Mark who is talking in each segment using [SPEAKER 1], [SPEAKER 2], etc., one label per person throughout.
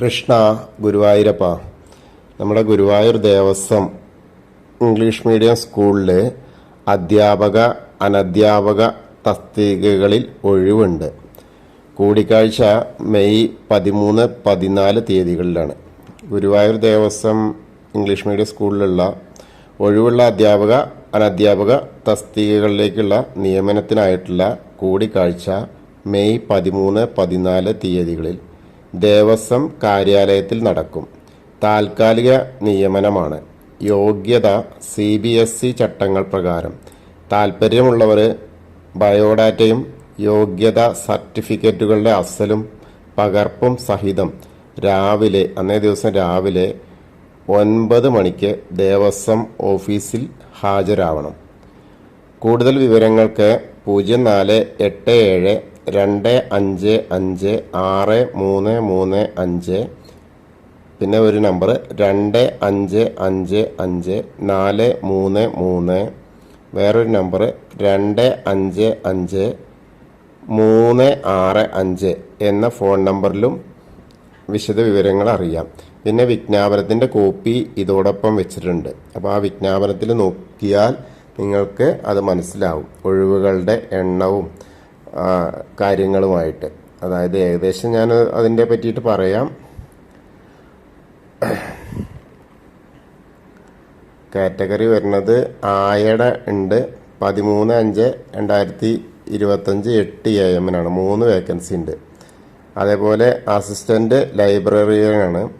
[SPEAKER 1] കൃഷ്ണ ഗുരുവായൂരപ്പ. നമ്മുടെ Guruvayur Devaswom English medium സ്കൂളിലെ അധ്യാപക അനധ്യാപക തസ്തികകളിൽ ഒഴിവുണ്ട്. കൂടിക്കാഴ്ച മെയ് പതിമൂന്ന് പതിനാല് തീയതികളിലാണ്. ഗുരുവായൂർ ദേവസ്വം ഇംഗ്ലീഷ് മീഡിയം സ്കൂളിലുള്ള ഒഴിവുള്ള അധ്യാപക അനധ്യാപക തസ്തികകളിലേക്കുള്ള നിയമനത്തിനായിട്ടുള്ള കൂടിക്കാഴ്ച മെയ് പതിമൂന്ന് പതിനാല് തീയതികളിൽ. ദേവസ്വം കാര്യാലയത്തിൽ നടക്കും. താൽക്കാലിക നിയമനമാണ്. യോഗ്യത സി ബി എസ് ഇ ചട്ടങ്ങൾ പ്രകാരം. താൽപ്പര്യമുള്ളവർ ബയോഡാറ്റയും യോഗ്യത സർട്ടിഫിക്കറ്റുകളുടെ അസലും പകർപ്പും സഹിതം രാവിലെ അന്നേ ദിവസം രാവിലെ ഒൻപത് മണിക്ക് ദേവസ്വം ഓഫീസിൽ ഹാജരാവണം. കൂടുതൽ വിവരങ്ങൾക്ക് പൂജ്യം നാല് എട്ട് ഏഴ് രണ്ട് അഞ്ച് അഞ്ച് ആറ് മൂന്ന് മൂന്ന് അഞ്ച്. പിന്നെ ഒരു നമ്പർ രണ്ട് അഞ്ച് അഞ്ച് അഞ്ച് നാല് മൂന്ന് മൂന്ന്. വേറൊരു നമ്പർ രണ്ട് അഞ്ച് അഞ്ച് മൂന്ന് ആറ് അഞ്ച് എന്ന ഫോൺ നമ്പറിലും വിശദ വിവരങ്ങൾ അറിയാം. പിന്നെ വിജ്ഞാപനത്തിന്റെ കോപ്പി ഇതോടൊപ്പം വെച്ചിട്ടുണ്ട്. അപ്പോൾ ആ വിജ്ഞാപനത്തിൽ നോക്കിയാൽ നിങ്ങൾക്ക് അത് മനസ്സിലാവും. ഒഴിവുകളുടെ എണ്ണവും കാര്യങ്ങളുമായിട്ട്. അതായത് ഏകദേശം ഞാൻ അതിന്റെ പറ്റിയിട്ട് പറയാം. കാറ്റഗറി വരുന്നത് ആയട ഉണ്ട്. പതിമൂന്ന് അഞ്ച് രണ്ടായിരത്തി ഇരുപത്തഞ്ച് എട്ട് എ എമ്മിനാണ് മൂന്ന് വേക്കൻസി ഉണ്ട്. അതേപോലെ അസിസ്റ്റന്റ് ലൈബ്രറിയാണ്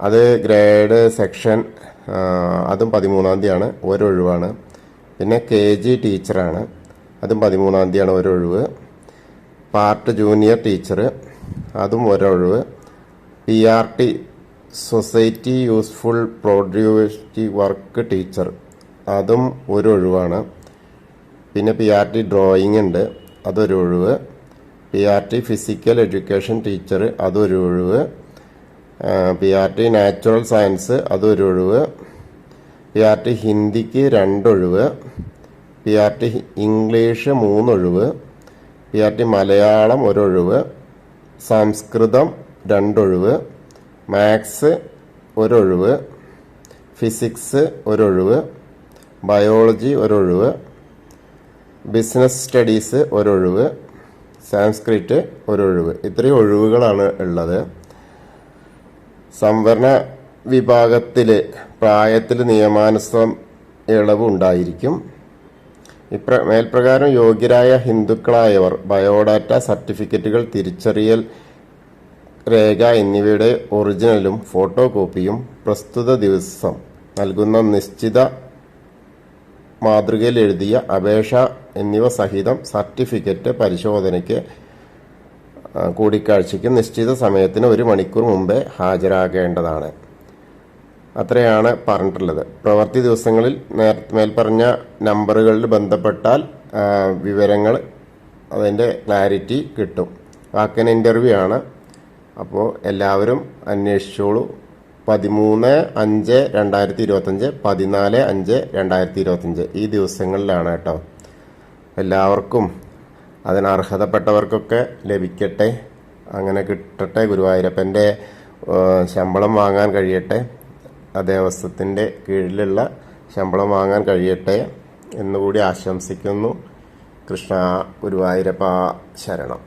[SPEAKER 1] അത് ഗ്രേഡ് സെക്ഷൻ അതും പതിമൂന്നാം തീയതിയാണ്. ഒരൊഴിവാണ്. പിന്നെ കെ ജി ടീച്ചറാണ് അതും പതിമൂന്നാം തീയതിയാണ് ഒരൊഴിവ് പാർട്ട് ജൂനിയർ ടീച്ചർ അതും ഒരൊഴിവ്. P R T society useful productivity work teacher അതും ഒരു പിന്നെ പി ആർ ടി ഡ്രോയിങ് ഉണ്ട് അതൊരു ഒഴിവ്. P R T physical education teacher അതൊരു ഒഴിവ്. P R T natural science അതൊരു ഒഴിവ്. പി ആർ ടി ഹിന്ദിക്ക് രണ്ടൊഴിവ്. പി ആർ ടി ഇംഗ്ലീഷ് മൂന്നൊഴിവ് പി ആർ ടി മലയാളം ഒരൊഴിവ് സംസ്കൃതം രണ്ടൊഴിവ് മാത്സ് ഒരൊഴിവ് ഫിസിക്സ് ഒരൊഴിവ് ബയോളജി ഒരൊഴിവ് ബിസിനസ് സ്റ്റഡീസ് ഒരൊഴിവ് സാംസ്ക്രിറ്റ് ഒരൊഴിവ്. ഇത്രയും ഒഴിവുകളാണ് ഉള്ളത്. സംവരണ വിഭാഗത്തിൽ പ്രായത്തിൽ നിയമാനുസൃതം ഇളവ് ഉണ്ടായിരിക്കും. ഇപ്ര മേൽപ്രകാരം യോഗ്യരായ ഹിന്ദുക്കളായവർ ബയോഡാറ്റ സർട്ടിഫിക്കറ്റുകൾ തിരിച്ചറിയൽ രേഖ എന്നിവയുടെ ഒറിജിനലും ഫോട്ടോ കോപ്പിയും പ്രസ്തുത ദിവസം നൽകുന്ന നിശ്ചിത മാതൃകയിൽ എഴുതിയ അപേക്ഷ എന്നിവ സഹിതം സർട്ടിഫിക്കറ്റ് പരിശോധനയ്ക്ക് കൂടിക്കാഴ്ചയ്ക്ക് നിശ്ചിത സമയത്തിന് ഒരു മണിക്കൂർ മുമ്പേ ഹാജരാകേണ്ടതാണ്. അത്രയാണ് പറഞ്ഞിട്ടുള്ളത്. പ്രവൃത്തി ദിവസങ്ങളിൽ നേരത്തെ മേൽപ്പറഞ്ഞ നമ്പറുകളിൽ ബന്ധപ്പെട്ടാൽ വിവരങ്ങൾ അതിന്റെ ക്ലാരിറ്റി കിട്ടും. വാക്കൻ ഇന്റർവ്യൂ ആണ്. അപ്പോൾ എല്ലാവരും അന്വേഷിച്ചോളൂ. പതിമൂന്ന് അഞ്ച് രണ്ടായിരത്തി ഇരുപത്തഞ്ച് പതിനാല് അഞ്ച് രണ്ടായിരത്തി ഇരുപത്തഞ്ച് ഈ ദിവസങ്ങളിലാണ് കേട്ടോ. എല്ലാവർക്കും അതിന് അർഹതപ്പെട്ടവർക്കൊക്കെ ലഭിക്കട്ടെ. അങ്ങനെ കിട്ടട്ടെ ഗുരുവായൂരപ്പന്റെ ശമ്പളം വാങ്ങാൻ കഴിയട്ടെ. ദേവസ്വത്തിന്റെ കീഴിലുള്ള ശമ്പളം വാങ്ങാൻ കഴിയട്ടെ എന്നുകൂടി ആശംസിക്കുന്നു. കൃഷ്ണ ഗുരുവായൂരപ്പ ശരണം.